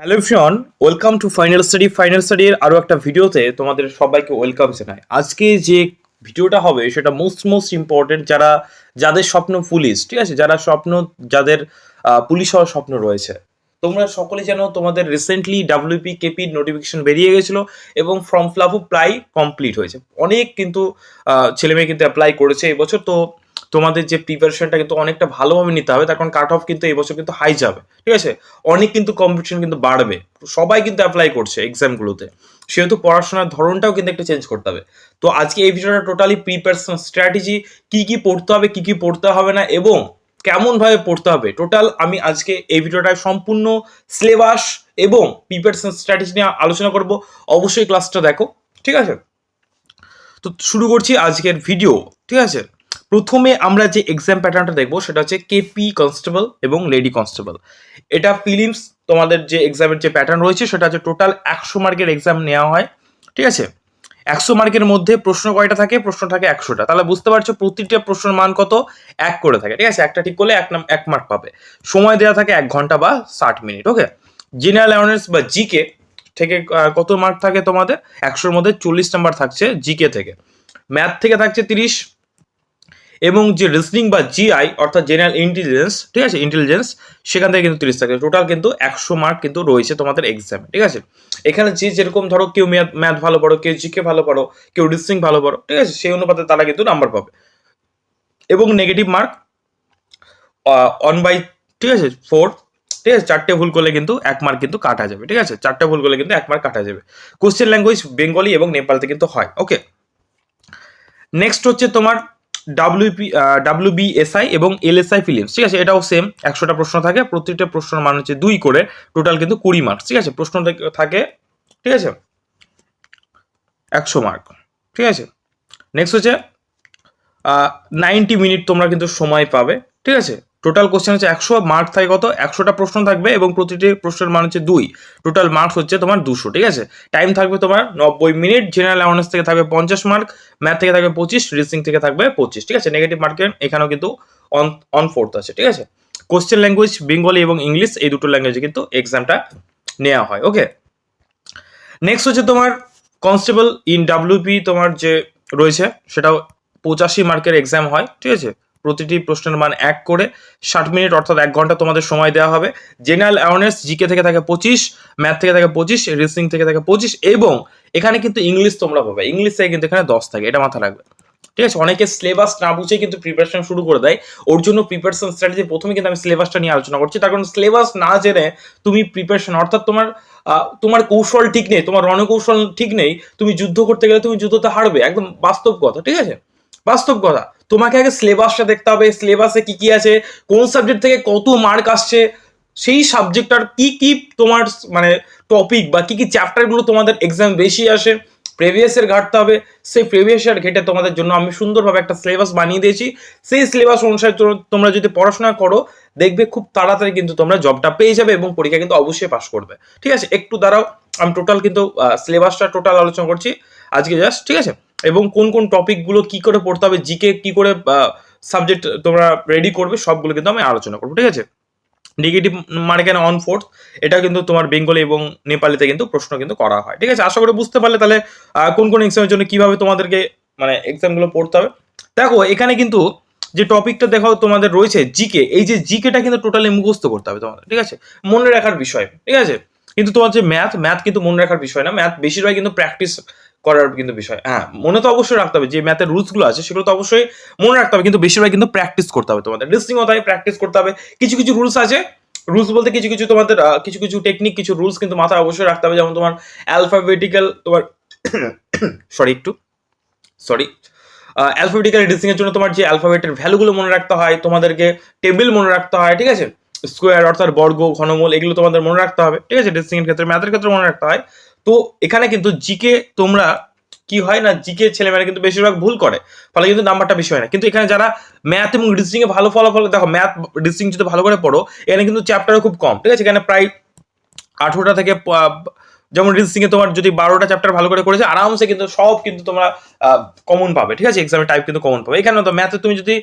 Hello friends welcome to final study final স্টাডির আরও একটা ভিডিওতে তোমাদের সবাইকে ওয়েলকাম জানাই। আজকে যে ভিডিওটা হবে, সেটা মোস্ট মোস্ট ইম্পর্টেন্ট যারা, যাদের স্বপ্ন পুলিশ ঠিক আছে? যারা স্বপ্ন, যাদের পুলিশ হওয়ার স্বপ্ন রয়েছে। তোমরা সকলে জানো, তোমাদের রিসেন্টলি ডাব্লিউপি কেপির নোটিফিকেশন বেরিয়ে গেছিল এবং ফর্ম ফিল আপও প্রায় কমপ্লিট হয়েছে। অনেক কিন্তু ছেলেমেয়ে কিন্তু অ্যাপ্লাই করেছে এবছর। তো তোমাদের যে প্রিপারেশনটা কিন্তু অনেকটা ভালোভাবে নিতে হবে, তার কারণ কাট অফ কিন্তু এবছর কিন্তু হাই যাবে, ঠিক আছে? অনেক কিন্তু কম্পিটিশন কিন্তু বাড়বে, সবাই কিন্তু অ্যাপ্লাই করছে এক্সামগুলোতে সেহেতু পড়াশোনার ধরনটাও কিন্তু একটু চেঞ্জ করতে হবে। তো আজকে এই ভিডিওটা টোটালি প্রিপারেশন স্ট্র্যাটেজি কি কি পড়তে হবে, কি কি পড়তে হবে না, এবং কেমন ভাবে পড়তে হবে টোটাল আমি আজকে এই ভিডিওটায় সম্পূর্ণ সিলেবাস এবং প্রিপারেশন স্ট্র্যাটেজি নিয়ে আলোচনা করব, অবশ্যই ক্লাসটা দেখো, ঠিক আছে? তো শুরু করছি আজকের ভিডিও ঠিক আছে? প্রথমে আমরা যে এক্সাম প্যাটার্নটা দেখব, সেটা হচ্ছে কেপি কনস্টেবল এবং লেডি কনস্টেবল এটা ফিলিমস তোমাদের যে এক্সামের যে প্যাটার্ন রয়েছে, সেটা হচ্ছে টোটাল একশো মার্কের এক্সাম নেওয়া হয়, ঠিক আছে? একশো মার্কের মধ্যে প্রশ্ন কয়টা থাকে? প্রশ্ন থাকে একশোটা। তাহলে বুঝতে পারছ প্রতিটা প্রশ্নের মান কত? এক করে থাকে, ঠিক আছে? একটা ঠিক করলে এক নাম, এক মার্ক পাবে। সময় দেওয়া থাকে এক ঘণ্টা বা ষাট মিনিট ওকে জেনারেল অ্যাওয়ারনেস বা জিকে থেকে কত মার্ক থাকে তোমাদের? একশোর মধ্যে চল্লিশ নাম্বার থাকছে জিকে থেকে। ম্যাথ থেকে থাকছে তিরিশ এবং যে রিজনিং বা জিআই অর্থাৎ জেনারেল ইন্টেলিজেন্স ঠিক আছে? ইন্টেলিজেন্স সেখান থেকে কিন্তু তিরিশ থাকে। টোটাল কিন্তু একশো মার্ক কিন্তু রয়েছে তোমাদের এক্সামে ঠিক আছে? এখানে যে যেরকম ধরো কেউ ম্যাথ ভালো পড়ো, কেউ জিকে ভালো পড়ো, কেউ রিজনিং ভালো পড়ো, ঠিক আছে? সেই অনুপাতে তারা কিন্তু নাম্বার পাবে। এবং নেগেটিভ মার্ক অন বাই ঠিক আছে? ফোর ঠিক আছে? চারটে ভুল করলে কিন্তু এক মার্ক কিন্তু কাটা যাবে, ঠিক আছে? চারটে ভুল করলে কিন্তু এক মার্ক কাটা যাবে। কোশ্চেন ল্যাঙ্গুয়েজ বেঙ্গলি এবং নেপালতে কিন্তু হয় ওকে নেক্সট হচ্ছে তোমার ডাব্লিউপি ডাব্লিউবিএসআই এবং এলএসআই ফিলিমস ঠিক আছে? এটাও সেম একশোটা প্রশ্ন থাকে প্রত্যেকটা প্রশ্নের মান হচ্ছে দুই করে টোটাল কিন্তু কুড়ি মার্কস ঠিক আছে? প্রশ্ন থাকে, ঠিক আছে? একশো মার্ক ঠিক আছে? নেক্সট হচ্ছে নাইনটি মিনিট তোমরা কিন্তু সময় পাবে, ঠিক আছে? টোটাল কোশ্চেন হচ্ছে একশো মার্ক থাকে কত? একশোটা প্রশ্ন থাকবে এবং প্রতিটি প্রশ্নের মান হচ্ছে দুই। টোটাল মার্কস হচ্ছে তোমার দুশো, ঠিক আছে? টাইম থাকবে তোমার নব্বই মিনিট জেনারেল অ্যাওয়ারনেস থেকে থাকবে পঞ্চাশ মার্ক ম্যাথ থেকে থাকবে পঁচিশ রিজনিং থেকে থাকবে পঁচিশ, ঠিক আছে? নেগেটিভ মার্কের এখানেও কিন্তু অন অন ফোর্থ আছে, ঠিক আছে? কোশ্চেন ল্যাঙ্গুয়েজ বেঙ্গলি এবং ইংলিশ এই দুটো ল্যাঙ্গুয়েজে কিন্তু এক্সামটা নেওয়া হয় ওকে নেক্সট হচ্ছে তোমার কনস্টেবল ইন ডাব্লিউপি তোমার যে রয়েছে, সেটাও পঁচাশি মার্কের এক্সাম হয়, ঠিক আছে? প্রতিটি প্রশ্নের মান এক করে ষাট মিনিট অর্থাৎ এক ঘণ্টা তোমাদের সময় দেওয়া হবে। জেনারেল অ্যাওয়ারনেস জিকে থেকে থাকে পঁচিশ ম্যাথ থেকে থাকে পঁচিশ রিজনিং থেকে থাকে পঁচিশ এবং এখানে কিন্তু ইংলিশ তোমরা পাবে। ইংলিশ থেকে কিন্তু এখানে দশ থাকে, এটা মাথা রাখবে। ঠিক আছে? অনেকে সিলেবাস না বুঝে কিন্তু প্রিপারেশন শুরু করে দেয়। ওর জন্য প্রিপারেশন স্ট্র্যাটেজি প্রথমে কিন্তু আমি সিলেবাসটা নিয়ে আলোচনা করছি। তার কারণ সিলেবাস না জেনে তুমি প্রিপারেশন অর্থাৎ তোমার তোমার কৌশল ঠিক নেই, তোমার রণকৌশল ঠিক নেই, তুমি যুদ্ধ করতে গেলে তুমি যুদ্ধতে হারবে। একদম বাস্তব কথা, ঠিক আছে? বাস্তব কথা। তোমাকে আগে সিলেবাসটা দেখতে হবে সিলেবাসে কি কি আছে, কোন সাবজেক্ট থেকে কত মার্ক আসছে, সেই সাবজেক্টটার কি কি তোমার মানে টপিক বা কি কি চ্যাপ্টারগুলো তোমাদের এক্সাম বেশি আসে প্রিভিয়াস এর ঘাটতে হবে, সেই প্রিভিয়াস এর ঘেটে তোমাদের জন্য আমি সুন্দরভাবে একটা সিলেবাস বানিয়ে দিয়েছি। সেই সিলেবাস অনুসারে তোমরা যদি পড়াশোনা করো, দেখবে খুব তাড়াতাড়ি কিন্তু তোমরা জবটা পেয়ে যাবে এবং পরীক্ষা কিন্তু অবশ্যই পাস করবে। ঠিক আছে? একটু দাঁড়াও, আমি টোটাল কিন্তু সিলেবাসটা টোটাল আলোচনা করছি। আজকে জাস্ট ঠিক আছে? এবং কোন কোন টপিকগুলো কি করে পড়তে হবে জিকে কি করে সাবজেক্ট তোমরা রেডি করবে, সবগুলো কিন্তু আমি আলোচনা করব, ঠিক আছে? নেগেটিভ মানে কেন অন ফোর্থ এটা কিন্তু তোমার বেঙ্গলি এবং নেপালিতে কিন্তু প্রশ্ন কিন্তু করা হয়, ঠিক আছে? আশা করে বুঝতে পারলে তাহলে কোন কোন এক্সামের জন্য কীভাবে তোমাদেরকে মানে এক্সামগুলো পড়তে হবে। দেখো, এখানে কিন্তু যে টপিকটা দেখো তোমাদের রয়েছে জিকে এই যে জিকেটা কিন্তু টোটালি মুখস্থ করতে হবে তোমাদের, ঠিক আছে? মনে রাখার বিষয়, ঠিক আছে? কিন্তু তোমার যে ম্যাথ ম্যাথ কিন্তু মনে রাখার বিষয় না ম্যাথ বেশিরভাগ কিন্তু প্র্যাকটিস করার কিন্তু বিষয়। হ্যাঁ মনে তো অবশ্যই রাখতে হবে, যে ম্যাথের রুলসগুলো আছে, সেগুলো তো অবশ্যই মনে রাখতে হবে, কিন্তু বেশিরভাগ কিন্তু প্র্যাকটিস করতে হবে তোমাদের। লিসনিংও তাই প্র্যাকটিস করতে হবে। কিছু কিছু রুলস আছে। রুলস বলতে কিছু কিছু তোমাদের কিছু কিছু টেকনিক কিছু রুলস কিন্তু মাথায় অবশ্যই রাখতে হবে, যেমন তোমার অ্যালফাবেটিক্যাল তোমার সরি একটু সরি অ্যালফাবেটিক্যাল রিডিং এর জন্য তোমার যে অ্যালফাবেটের ভ্যালুগুলো মনে রাখতে হয়, তোমাদেরকে টেবিল মনে রাখতে হয়, ঠিক আছে? স্কোয়ার অর্থাৎ বর্গ, ঘনমূল, এগুলো তোমাদের মনে রাখতে হবে, ঠিক আছে? ডিসিং এর ক্ষেত্রে ম্যাথের ক্ষেত্রে মনে রাখতে হয়। তো এখানে কিন্তু জিকে তোমরা কি হয় না জিকে ছেলেমেয়েরা কিন্তু বেশিরভাগ ভুল করে, ফলে কিন্তু নাম্বারটা বেশি হয় না। কিন্তু এখানে যারা ম্যাথ এবং এ ভালো ফলাফল, দেখো ম্যাথ রিসিং যদি ভালো করে পড়ো, এখানে কিন্তু চ্যাপ্টারও খুব কম, ঠিক আছে? এখানে প্রায় আঠেরোটা থেকে যেমন এ তোমার যদি বারোটা চ্যাপ্টার ভালো করে করেছে, আরামসে কিন্তু সব কিন্তু তোমরা কমন পাবে, ঠিক আছে? এক্সামের টাইপ কিন্তু কমন পাবে। এখানে তো ম্যাথে তুমি যদি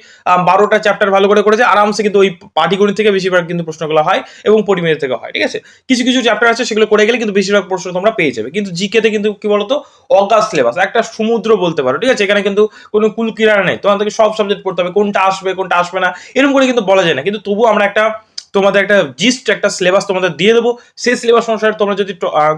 বারোটা চ্যাপ্টার ভালো করে করেছে, আরামসে কিন্তু ওই পাটিগণিত থেকে বেশিরভাগ কিন্তু প্রশ্নগুলো হয় এবং পরিমেয় থেকে হয়, ঠিক আছে? কিছু কিছু চ্যাপ্টার আছে সেগুলো করে গেলে কিন্তু বেশিরভাগ প্রশ্ন তোমরা পেয়ে যাবে। কিন্তু জিকেতে কিন্তু কি বলতো? অগাস সিলেবাস একটা সমুদ্র বলতে পারো, ঠিক আছে? এখানে কিন্তু কোনো কুল কিনারা নেই। তোমাদেরকে সব সাবজেক্ট পড়তে হবে, কোনটা আসবে কোনটা আসবে না, এরকম করে কিন্তু বলা যায় না। কিন্তু তবুও আমরা একটা তোমাদের একটা জিস্ট একটা সিলেবাস তোমাদের দিয়ে দেবো। সেই সিলেবাস অনুসারে তোমরা যদি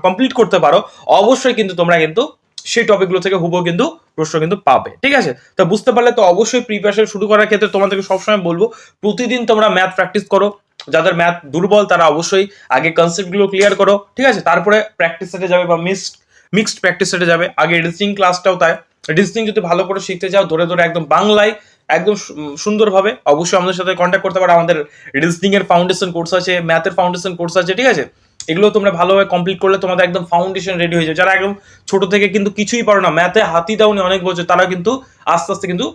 কমপ্লিট করতে পারো, অবশ্যই কিন্তু তোমরা কিন্তু সেই টপিকগুলো থেকে হুবো কিন্তু প্রশ্ন কিন্তু পাবে। ঠিক আছে? তো বুঝতে পারলে তো অবশ্যই প্রিপারেশন শুরু করার ক্ষেত্রে তোমাদেরকে সবসময় বলব, প্রতিদিন তোমরা ম্যাথ প্র্যাকটিস করো। যাদের ম্যাথ দুর্বল, তারা অবশ্যই আগে কনসেপ্টগুলো ক্লিয়ার করো। ঠিক আছে? তারপরে প্র্যাকটিস সেটে যাবে বা মিক্সড মিক্সড প্র্যাকটিস সেটে যাবে। আগে রিজনিং ক্লাসটাও তাই। রিজনিং যদি ভালো করে শিখতে চাও, ধরে ধরে একদম বাংলায় একদম সুন্দরভাবে অবশ্যই আমাদের সাথে কন্ট্যাক্ট করতে পারো। আমাদের রিজনিং এর ফাউন্ডেশন কোর্স আছে ম্যাথের ফাউন্ডেশন কোর্স আছে, ঠিক আছে? এগুলো তোমরা ভালোভাবে কমপ্লিট করলে তোমাদের একদম ফাউন্ডেশন রেডি হয়ে যাবে। যারা একদম ছোট থেকে কিন্তু কিছুই পারো না ম্যাথে হাতি দাওনি অনেক বছর তারা কিন্তু আস্তে আস্তে কিন্তু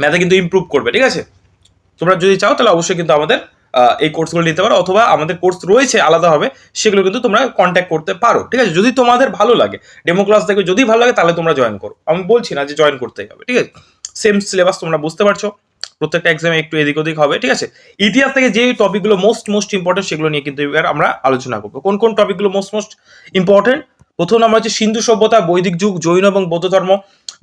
ম্যাথে কিন্তু ইমপ্রুভ করবে, ঠিক আছে? তোমরা যদি চাও তাহলে অবশ্যই কিন্তু আমাদের এই কোর্সগুলো নিতে পারো, অথবা আমাদের কোর্স রয়েছে আলাদাভাবে সেগুলো কিন্তু তোমরা কন্ট্যাক্ট করতে পারো, ঠিক আছে? যদি তোমাদের ভালো লাগে ডেমো ক্লাস দেখবে যদি ভালো লাগে তাহলে তোমরা জয়েন করো। আমি বলছি না যে জয়েন করতেই হবে, ঠিক আছে? সেম সিলেবাস তোমরা বুঝতে পারছ। প্রত্যেকটা এক্সামে একটু এদিক ওদিক হবে, ঠিক আছে? ইতিহাস থেকে যে টপিকগুলো মোস্ট মোস্ট ইম্পর্টেন্ট সেগুলো নিয়ে কিন্তু এবার আমরা আলোচনা করব। কোন কোন টপিকগুলো মোস্ট মোস্ট ইম্পর্টেন্ট প্রথম নাম্বার হচ্ছে সিন্ধু সভ্যতা, বৈদিক যুগ, জৈন এবং বৌদ্ধ ধর্ম,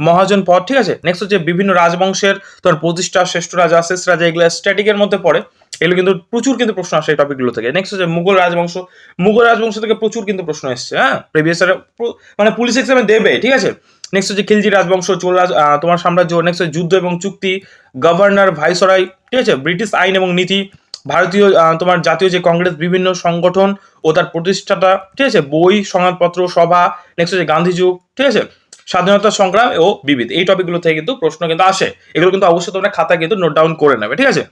মহাজন পথ, ঠিক আছে? নেক্সট হচ্ছে বিভিন্ন রাজবংশের, তোর প্রতিষ্ঠা, শ্রেষ্ঠ রাজা, শেষ রাজা, এগুলো স্ট্র্যাটিকের মধ্যে পড়ে। এগুলো কিন্তু প্রচুর কিন্তু প্রশ্ন আসে এই টপিকগুলো থেকে। নেক্সট হচ্ছে মুঘল রাজবংশ মুঘল রাজবংশ থেকে প্রচুর কিন্তু প্রশ্ন এসছে হ্যাঁ? প্রিভিয়াস মানে পুলিশ এক্সামে দেবে, ঠিক আছে? নেক্সট হচ্ছে খিলজি রাজবংশ চোল তোমার সাম্রাজ্য নেক্সট হচ্ছে যুদ্ধ এবং চুক্তি গভর্নর ভাইসরাই ঠিক আছে? ব্রিটিশ আইন এবং নীতি, ভারতীয় তোমার জাতীয় যে কংগ্রেস, বিভিন্ন সংগঠন ও তার প্রতিষ্ঠাতা, ঠিক আছে? বই, সংবাদপত্র, সভা নেক্সট হচ্ছে গান্ধী যুগ ঠিক আছে? স্বাধীনতা সংগ্রাম ও বিবিধ, এই টপিকগুলো থেকে কিন্তু প্রশ্ন কিন্তু আসে। এগুলো কিন্তু অবশ্যই তোমরা খাতায় কিন্তু নোট ডাউন করে নেবে, ঠিক আছে?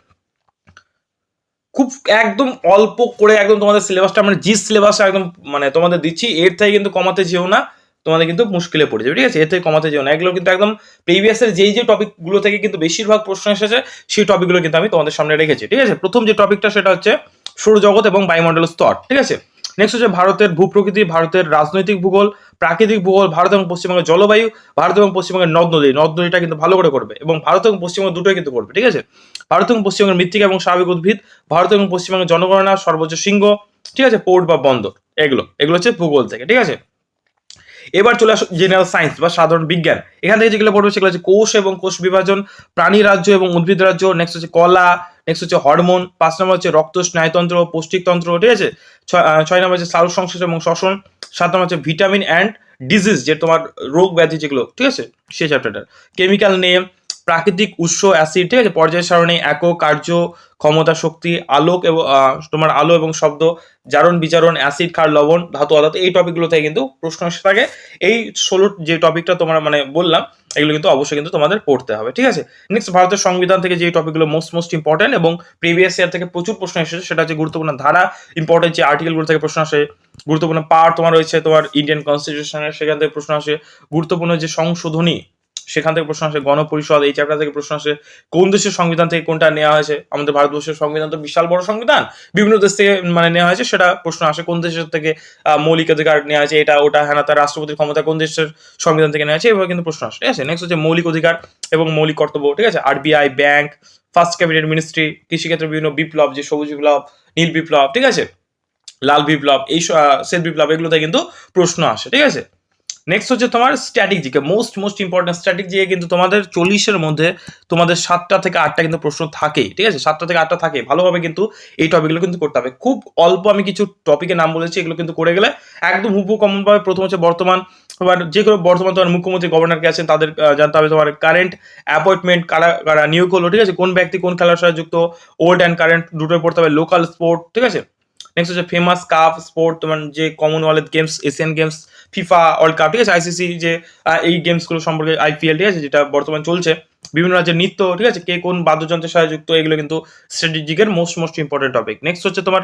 খুব একদম অল্প করে একদম তোমাদের সিলেবাসটা মানে জি সিলেবাসটা একদম মানে তোমাদের দিচ্ছি, এর থেকে কিন্তু কমাতে যেও না। তোমাদের কিন্তু মুশকিলে পড়ে যাবে, ঠিক আছে? থেকে কমাতে যেও না। এগুলো কিন্তু একদম প্রিভিয়াস এর যেই যে টপিকগুলো থেকে কিন্তু বেশিরভাগ প্রশ্ন এসেছে, সেই টপিকগুলো কিন্তু আমি তোমাদের সামনে রেখেছি, ঠিক আছে? প্রথম যে টপিকটা সেটা হচ্ছে সৌরজগৎ এবং বায়ুমণ্ডল স্তর, ঠিক আছে? নেক্সট হচ্ছে ভারতের ভূপ্রকৃতি, ভারতের রাজনৈতিক ভূগোল, প্রাকৃতিক ভূগোল, ভারত এবং পশ্চিমবঙ্গের জলবায়ু, ভারত এবং পশ্চিমবঙ্গের নদ নদী। নদ নদীটা কিন্তু ভালো করে করবে এবং ভারত এবং পশ্চিমবঙ্গ দুটোই কিন্তু করবে, ঠিক আছে? ভারত এবং পশ্চিমবঙ্গের মৃত্তিকা এবং স্বাভাবিক উদ্ভিদ, ভারত এবং পশ্চিমবঙ্গের জনগণনা, সর্বোচ্চ সিংহ ঠিক আছে? পোর্ট বা বন্দর, এগুলো। এগুলো হচ্ছে ভূগোল থেকে, ঠিক আছে? এবার চলে আসো জেনারেল সায়েন্স বা সাধারণ বিজ্ঞান। এখান থেকে যেগুলো পড়বে সেগুলো হচ্ছে কোষ এবং কোষ বিভাজন, প্রাণী রাজ্য এবং উদ্ভিদ রাজ্য নেক্সট হচ্ছে কলা নেক্সট হচ্ছে হরমোন পাঁচ নম্বর হচ্ছে রক্ত স্নায়ুতন্ত্র পৌষ্টিকতন্ত্র, ঠিক আছে? ছয় নম্বর হচ্ছে সাল সংশ্লেষ এবং শ্বসন, সাত নম্বর হচ্ছে ভিটামিন অ্যান্ড ডিজিজ যে তোমার রোগ ব্যাধি যেগুলো, ঠিক আছে? সেই চ্যাপ্টারটার কেমিক্যাল নেম প্রাকৃতিক উৎস অ্যাসিড ঠিক আছে? পর্যায় সারণী, একক, কার্য, ক্ষমতা, শক্তি, আলোক এবং তোমার আলো এবং শব্দ, জারণ বিচারণ অ্যাসিড ক্ষার, লবণ, ধাতু আদাত এই টপিকগুলো থেকে কিন্তু প্রশ্ন এসে থাকে। এই ষোলো যে টপিকটা তোমরা মানে বললাম, এগুলো কিন্তু অবশ্যই কিন্তু তোমাদের পড়তে হবে, ঠিক আছে? নেক্সট ভারতের সংবিধান থেকে যে টপিকগুলো মোস্ট মোস্ট ইম্পর্টেন্ট এবং প্রিভিয়াস ইয়ার থেকে প্রচুর প্রশ্ন এসেছে, সেটা হচ্ছে গুরুত্বপূর্ণ ধারা ইম্পর্টেন্ট যে আর্টিকেলগুলো থেকে প্রশ্ন আসে, গুরুত্বপূর্ণ পার্ট তোমার রয়েছে তোমার ইন্ডিয়ান কনস্টিটিউশনের সেখান থেকে প্রশ্ন আসে, গুরুত্বপূর্ণ যে সংশোধনী সেখান থেকে প্রশ্ন আসে গণপরিষদ এই চ্যাপ্টার থেকে প্রশ্ন আসে কোন দেশের সংবিধান থেকে কোনটা নেওয়া হয়েছে? আমাদের ভারতবর্ষের সংবিধান তো বিশাল বড় সংবিধান। বিভিন্ন দেশ থেকে মানে নেওয়া হয়েছে সেটা প্রশ্ন আসে কোন দেশের থেকে মৌলিক অধিকার নেওয়া হয়েছে এটা ওটা হ্যাঁ তার রাষ্ট্রপতির ক্ষমতা কোন দেশের সংবিধান থেকে নেওয়া হয়েছে এভাবে কিন্তু প্রশ্ন আসে। ঠিক আছে নেক্সট হচ্ছে মৌলিক অধিকার এবং মৌলিক কর্তব্য। ঠিক আছে RBI bank first cabinet ministry কৃষিক্ষেত্রে বিভিন্ন বিপ্লব যে সবুজ বিপ্লব নীল বিপ্লব ঠিক আছে লাল বিপ্লব এই স- আহ, শ্বেত বিপ্লব এগুলোতে কিন্তু প্রশ্ন আসে। ঠিক আছে নেক্সট হচ্ছে তোমার static GK most most important static GK কিন্তু তোমাদের চল্লিশের মধ্যে তোমাদের সাতটা থেকে আটটা কিন্তু প্রশ্ন থাকে ঠিক আছে? সাতটা থেকে আটটা থাকে। ভালোভাবে কিন্তু এই টপিকগুলো কিন্তু করতে হবে। খুব অল্প আমি কিছু টপিকের নাম বলেছি, এগুলো কিন্তু করে গেলে একদম হুবু কমন পাবে প্রথম হচ্ছে বর্তমান, তোমার যে কোনো বর্তমান তোমার মুখ্যমন্ত্রী গভর্নরকে আছেন, তাদের জানতে হবে তোমার কারেন্ট অ্যাপয়েন্টমেন্ট কারা কারা নিয়োগ হলো ঠিক আছে? কোন ব্যক্তি কোন খেলার সাথে যুক্ত ওল্ড অ্যান্ড কারেন্ট দুটোই পড়তে হবে লোকাল স্পোর্ট ঠিক আছে? নেক্সট হচ্ছে ফেমাস কাপ স্পোর্ট তোমার যে Commonwealth Games Asian Games FIFA World Cup ঠিক আছে? আইসিসি যে এই গেমসগুলো সম্পর্কে আইপিএল ঠিক আছে? যেটা বর্তমান চলছে। বিভিন্ন রাজ্যের নৃত্য, ঠিক আছে? কে কোন বাদ্যযন্ত্রের সাথে যুক্ত, এগুলো কিন্তু স্ট্র্যাটেজিকের most most important topic next হচ্ছে তোমার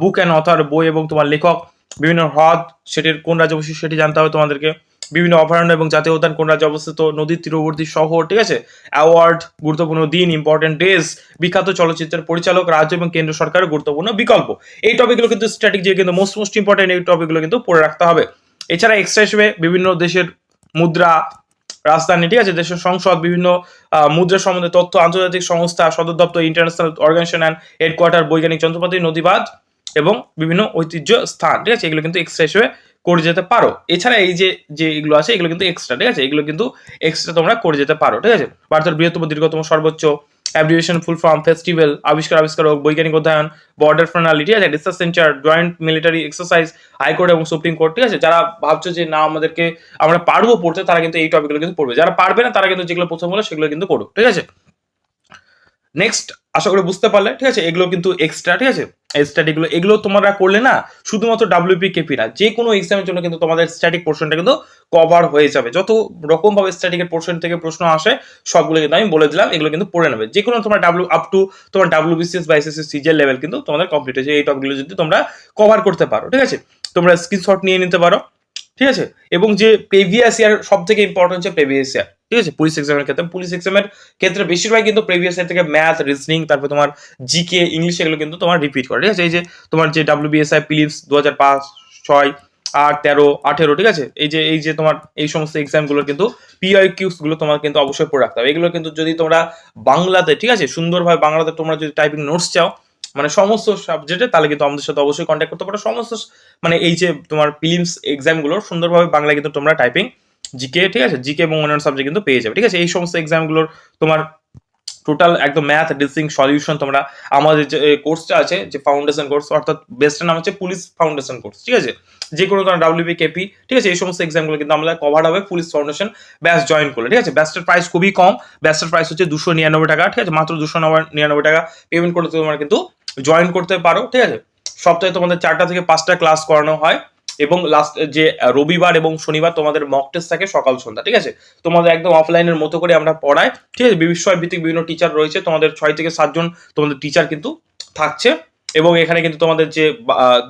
বুক অ্যান্ড অথার বই এবং তোমার লেখক, বিভিন্ন হ্রদ, সেটির কোন রাজ্যে বসে সেটি জানতে হবে তোমাদেরকে। বিভিন্ন অভয়ারণ্য এবং জাতীয় উদ্যান কোন রাজ্যে অবস্থিত নদীর তীরবর্তী শহর, ঠিক আছে? অ্যাওয়ার্ড গুরুত্বপূর্ণ দিন ইম্পর্টেন্ট ডেজ বিখ্যাত চলচ্চিত্রের পরিচালক, রাজ্য এবং কেন্দ্র সরকারের গুরুত্বপূর্ণ বিকল্প। এই টপিকগুলো কিন্তু স্ট্র্যাটেজি কিন্তু মোস্ট মোস্ট ইম্পর্টেন্ট এই টপিকগুলো কিন্তু পড়ে রাখতে হবে। এছাড়া এক্সট্রা হিসেবে বিভিন্ন দেশের মুদ্রা, রাজধানী, ঠিক আছে? দেশের সংসদ, বিভিন্ন মুদ্রা সম্বন্ধে তথ্য, আন্তর্জাতিক সংস্থা, সদর দপ্তর ইন্টারন্যাশনাল অর্গানাইজেশন অ্যান্ড হেডকোয়ার্টার বৈজ্ঞানিক যন্ত্রপাতি, নদীবাদ এবং বিভিন্ন ঐতিহ্য স্থান, ঠিক আছে? এগুলো কিন্তু এক্সট্রা হিসেবে করে যেতে পারো। এছাড়া এই যে যে এগুলো আছে, এগুলো কিন্তু এক্সট্রা ঠিক আছে? এগুলো কিন্তু এক্সট্রা তোমরা করে যেতে পারো, ঠিক আছে? ভারতের বৃহত্তম, দীর্ঘতম, সর্বোচ্চ অ্যাব্রিভিয়েশন ফুল ফর্ম ফেস্টিভ্যাল আবিষ্কার আবিষ্কার আবিষ্কারক, বৈজ্ঞানিক অধ্যয়ন বর্ডার প্রণালী, ঠিক আছে? Research centre joint military exercise high court এবং সুপ্রিম কোর্ট ঠিক আছে? যারা ভাবছ যে না, আমাদেরকে আমরা পারব পড়তে, তারা কিন্তু এই টপিকগুলো কিন্তু পড়বে। যারা পারবে না, তারা কিন্তু যেগুলো প্রথম হলো, সেগুলো কিন্তু করো ঠিক আছে? নেক্সট আশা করি বুঝতে পারলে, ঠিক আছে? এগুলো কিন্তু এক্সট্রা ঠিক আছে? স্ট্যাটিকগুলো এগুলো তোমরা করলে না, শুধুমাত্র ডাব্লিউপি কেপি না, যে কোনো এক্সামের জন্য কিন্তু তোমাদের স্ট্যাটিক পোর্শনটা কিন্তু কভার হয়ে যাবে। যত রকমভাবে স্ট্যাটিকের পোর্শন থেকে প্রশ্ন আসে, সবগুলো কিন্তু আমি বলে দিলাম, এগুলো কিন্তু পড়ে নেবে। যে কোনো তোমার ডাব্লিউ আপ টু তোমার ডাব্লিউবিসিএস বা এসএসসি সিজিএল লেভেল কিন্তু তোমাদের কমপ্লিট হয়েছে, এই টপিকগুলো যদি তোমরা কভার করতে পারো, ঠিক আছে? তোমরা স্ক্রিনশট নিয়ে নিতে পারো, ঠিক আছে? এবং যে প্রিভিয়াস ইয়ার সব থেকে ইম্পর্টেন্ট হচ্ছে প্রিভিয়াস ইয়ার ঠিক আছে? পুলিশ এক্সামের ক্ষেত্রে পুলিশ এক্সামের ক্ষেত্রে বেশিরভাগ কিন্তু প্রিভিয়াস ইয়ার থেকে ম্যাথ রিজনিং তারপর তোমার জিকে ইংলিশ এগুলো কিন্তু তোমার রিপিট করে, ঠিক আছে? এই যে তোমার যে ডাব্লিউবিএসআই পিলিপস দু হাজার পাঁচ, ছয়, আট, তেরো, আঠেরো, ঠিক আছে? এই যে এই যে তোমার এই সমস্ত এক্সামগুলো কিন্তু পিআই কিউসগুলো তোমার কিন্তু অবশ্যই পড়ে রাখতে হবে। এগুলো কিন্তু যদি তোমরা বাংলাতে, ঠিক আছে? সুন্দরভাবে বাংলাতে তোমরা যদি টাইপিং নোটস চাও মানে সমস্ত সাবজেক্টে তাহলে কিন্তু আমাদের সাথে অবশ্যই কন্ট্যাক্ট করতে পারো। সমস্ত মানে এই যে তোমার ফিলিমস এক্সামগুলো সুন্দরভাবে বাংলায় কিন্তু তোমরা টাইপিং জিকে ঠিক আছে? জিকে এবং অন্যান্য সাবজেক্ট কিন্তু পেয়ে যাবে, ঠিক আছে? এই সমস্ত এক্সামগুলোর তোমার টোটাল একদম ম্যাথ ডিসিং সলিউশন তোমরা আমাদের যে কোর্সটা আছে, যে ফাউন্ডেশন কোর্স অর্থাৎ বেস্টের নাম হচ্ছে পুলিশ ফাউন্ডেশন কোর্স ঠিক আছে? যে কোনো তোমার ডাব্লিউবি কেপি ঠিক আছে? এই সমস্ত এক্সামগুলো কিন্তু আমরা কভার হবে পুলিশ ফাউন্ডেশন ব্যাচ জয়েন করলে, ঠিক আছে? ব্যাচটার প্রাইস খুবই কম ব্যাচটার প্রাইস হচ্ছে দুশো নিরানব্বই টাকা, ঠিক আছে? মাত্র দুশো নিরানব্বই টাকা পেমেন্ট করলে তোমরা কিন্তু জয়েন করতে পারো, ঠিক আছে? সপ্তাহে তোমাদের চারটা থেকে পাঁচটা ক্লাস করানো হয়। এবং লাস্ট যে রবিবার এবং শনিবার তোমাদের মক টেস্ট থাকে সকাল সন্ধ্যা, ঠিক আছে? তোমাদের একদম অফলাইনের মতো করে আমরা পড়াই, ঠিক আছে? বিষয় ভিত্তিক বিভিন্ন টিচার রয়েছে, তোমাদের ছয় থেকে সাতজন তোমাদের টিচার কিন্তু থাকছে। এবং এখানে কিন্তু তোমাদের যে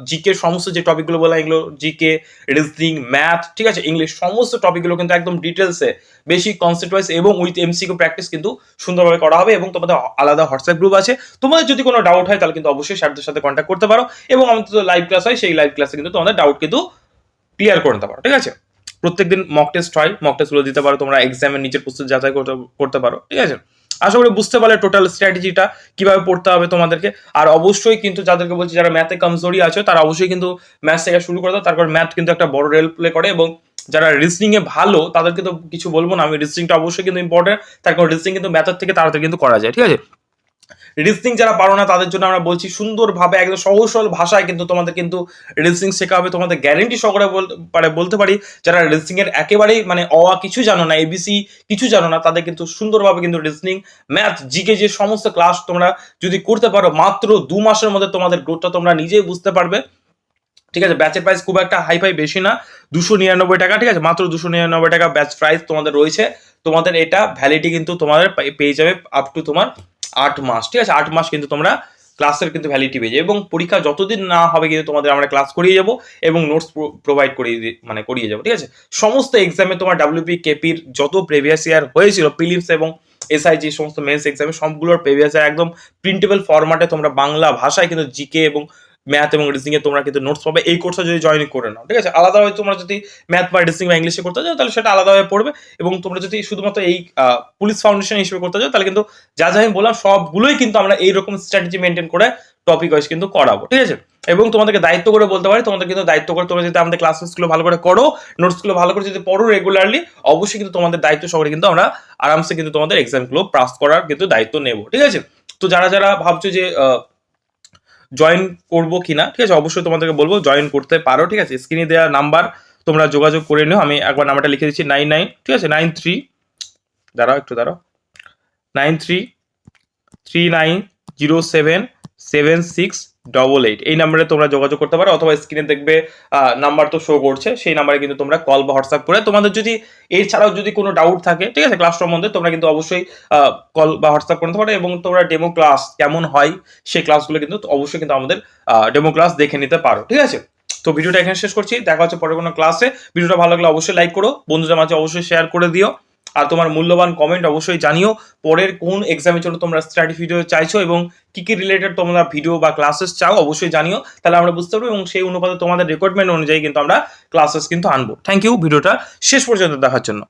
জিকে সমস্ত যে টপিকগুলো বলা এগুলো জিকে রিজনিং ম্যাথ ঠিক আছে? ইংলিশ সমস্ত টপিকগুলো কিন্তু একদম ডিটেলসে বেশি কনসেপ্ট ওয়াইজ এবং উইথ এমসিকিউ প্র্যাকটিস কিন্তু সুন্দরভাবে করা হবে এবং তোমাদের আলাদা হোয়াটসঅ্যাপ গ্রুপ আছে। তোমাদের যদি কোনো ডাউট হয়, তাহলে কিন্তু অবশ্যই স্যারদের সাথে কন্ট্যাক্ট করতে পারো এবং আমাদের তো লাইভ ক্লাস হয়, সেই লাইভ ক্লাসে কিন্তু তোমাদের ডাউট কিন্তু ক্লিয়ার করে নিতে পারো, ঠিক আছে? প্রত্যেকদিন মক টেস্ট হয় মক টেস্টগুলো দিতে পারো, তোমরা এক্সামের নিজের প্রস্তুতি যাচাই করতে করতে পারো, ঠিক আছে? আশা করি বুঝতে পারলে টোটাল স্ট্র্যাটেজিটা কীভাবে পড়তে হবে তোমাদেরকে। আর অবশ্যই কিন্তু যাদেরকে বলছি, যারা ম্যাথে কমজোরি আছে, তারা অবশ্যই কিন্তু ম্যাথ থেকে শুরু করে দাও। তারপর ম্যাথ কিন্তু একটা বড় রেল প্লে করে এবং যারা রিসনিংয়ে এ ভালো, তাদেরকে তো কিছু বলব না। আমি রিসনিংটা অবশ্যই কিন্তু ইম্পর্টেন্ট তারপর রিজনিং কিন্তু ম্যাথের থেকে তাড়াতাড়ি কিন্তু করা যায়, ঠিক আছে? রিজনিং যারা পারো না, তাদের জন্য আমরা বলছি সুন্দরভাবে, একদম সহজ সরল ভাষায় কিন্তু তোমাদের কিন্তু রিজনিং শেখা হবে তোমাদের গ্যারেন্টি সহকারে পারে বলতে পারি। যারা রিজনিং এর একেবারেই মানে অয়া কিছু জানো না এবিসি কিছু জানো না, তাদের কিন্তু সুন্দরভাবে কিন্তু রিজনিং ম্যাথ জিকে যে সমস্ত ক্লাস তোমরা যদি করতে পারো, মাত্র দু মাসের মধ্যে তোমাদের গ্রোথটা তোমরা নিজেই বুঝতে পারবে। ঠিক আছে ব্যাচের প্রাইস খুব একটা হাই ফাই বেশি না, দুশো নিরানব্বই টাকা, ঠিক আছে, মাত্র দুশো নিরানব্বই টাকা ব্যাচ প্রাইস তোমাদের রয়েছে। তোমাদের এটা ভ্যালিডি কিন্তু তোমাদের পেয়ে যাবে আপ টু তোমার আট মাস, ঠিক আছে? আট মাস কিন্তু তোমরা ক্লাসের কিন্তু ভ্যালিডিটি পেয়ে যাবে এবং পরীক্ষা যতদিন না হবে কিন্তু তোমাদের আমরা ক্লাস করিয়ে যাব এবং নোটস প্রোভাইড করিয়ে মানে করিয়ে যাব, ঠিক আছে? সমস্ত এক্সামে তোমার ডাব্লিউপি কেপির যত প্রিভিয়াস ইয়ার হয়েছিল প্রিলিমস এবং এসআই যে সমস্ত মেন্স এক্সামে সবগুলোর প্রিভিয়াস ইয়ার একদম প্রিন্টেবল ফরম্যাটে তোমরা বাংলা ভাষায় কিন্তু জিকে এবং ম্যাথ এবং রিজনিং এ তোমরা কিন্তু নোটস পাবে। এই কোর্সে যদি জয়েন করে নাও, ঠিক আছে? আলাদাভাবে তোমরা যদি ম্যাথ বা রিজনিং বা ইংলিশে করতে চাও, তাহলে সেটা আলাদাভাবে পড়বে এবং তোমরা যদি শুধুমাত্র এই পুলিশ ফাউন্ডেশন হিসেবে করতে চাও, তাহলে কিন্তু যা যা আমি বললাম সবগুলোই কিন্তু আমরা এইরকম স্ট্র্যাটেজি মেনটেন করে টপিক ওয়াইজ কিন্তু করাবো, ঠিক আছে? এবং তোমাদেরকে দায়িত্ব করে বলতে পারি, তোমাদের কিন্তু দায়িত্ব করে তোমরা যদি আমাদের ক্লাসেসগুলো ভালো করে করো নোটসগুলো ভালো করে যদি পড়ো রেগুলারলি অবশ্যই কিন্তু তোমাদের দায়িত্ব সহকারে কিন্তু আমরা আরামসে কিন্তু তোমাদের এক্সামগুলো পাস করার কিন্তু দায়িত্ব নেব, ঠিক আছে? তো যারা যারা ভাবছ যে জয়েন করব কিনা, ঠিক আছে? অবশ্যই তোমাদেরকে বলব জয়েন করতে পারো, ঠিক আছে? স্ক্রিনে দেওয়া নাম্বার তোমরা যোগাযোগ করে নিও। আমি একবার নাম্বারটা লিখে দিচ্ছি নাইন নাইন ঠিক আছে? নাইন থ্রি দাঁড়াও একটু, দাঁড়াও। Nine three three nine zero seven seven six double eight এই নাম্বারে তোমরা যোগাযোগ করতে পারো, অথবা স্ক্রিনে দেখবে নাম্বার তো শো করছে, সেই নাম্বারে কিন্তু তোমরা কল বা হোয়াটসঅ্যাপ করে তোমাদের যদি, এছাড়াও যদি কোনো ডাউট থাকে, ঠিক আছে ক্লাস সম্বন্ধে তোমরা কিন্তু অবশ্যই কল বা হোয়াটসঅ্যাপ করতে পারো এবং তোমরা ডেমো ক্লাস কেমন হয়, সেই ক্লাসগুলো কিন্তু অবশ্যই কিন্তু আমাদের ডেমো ক্লাস দেখে নিতে পারো, ঠিক আছে? তো ভিডিওটা এখানে শেষ করছি, দেখা হচ্ছে পরে কোনো ক্লাসে ভিডিওটা ভালো লাগলে অবশ্যই লাইক করো, বন্ধুদের মাঝে অবশ্যই শেয়ার করে দিও। আর তোমার মূল্যবান কমেন্ট অবশ্যই জানিও। পরের কোন এক্সামের জন্য তোমরা স্টাডি ভিডিও চাইছো এবং কী কী রিলেটেড তোমরা ভিডিও বা ক্লাসেস চাও অবশ্যই জানিও। তাহলে আমরা বুঝতে পারব এবং সেই অনুপাতে তোমাদের রেকর্ডমেন্ট অনুযায়ী কিন্তু আমরা ক্লাসেস কিন্তু আনব। থ্যাংক ইউ ভিডিওটা শেষ পর্যন্ত দেখার জন্য।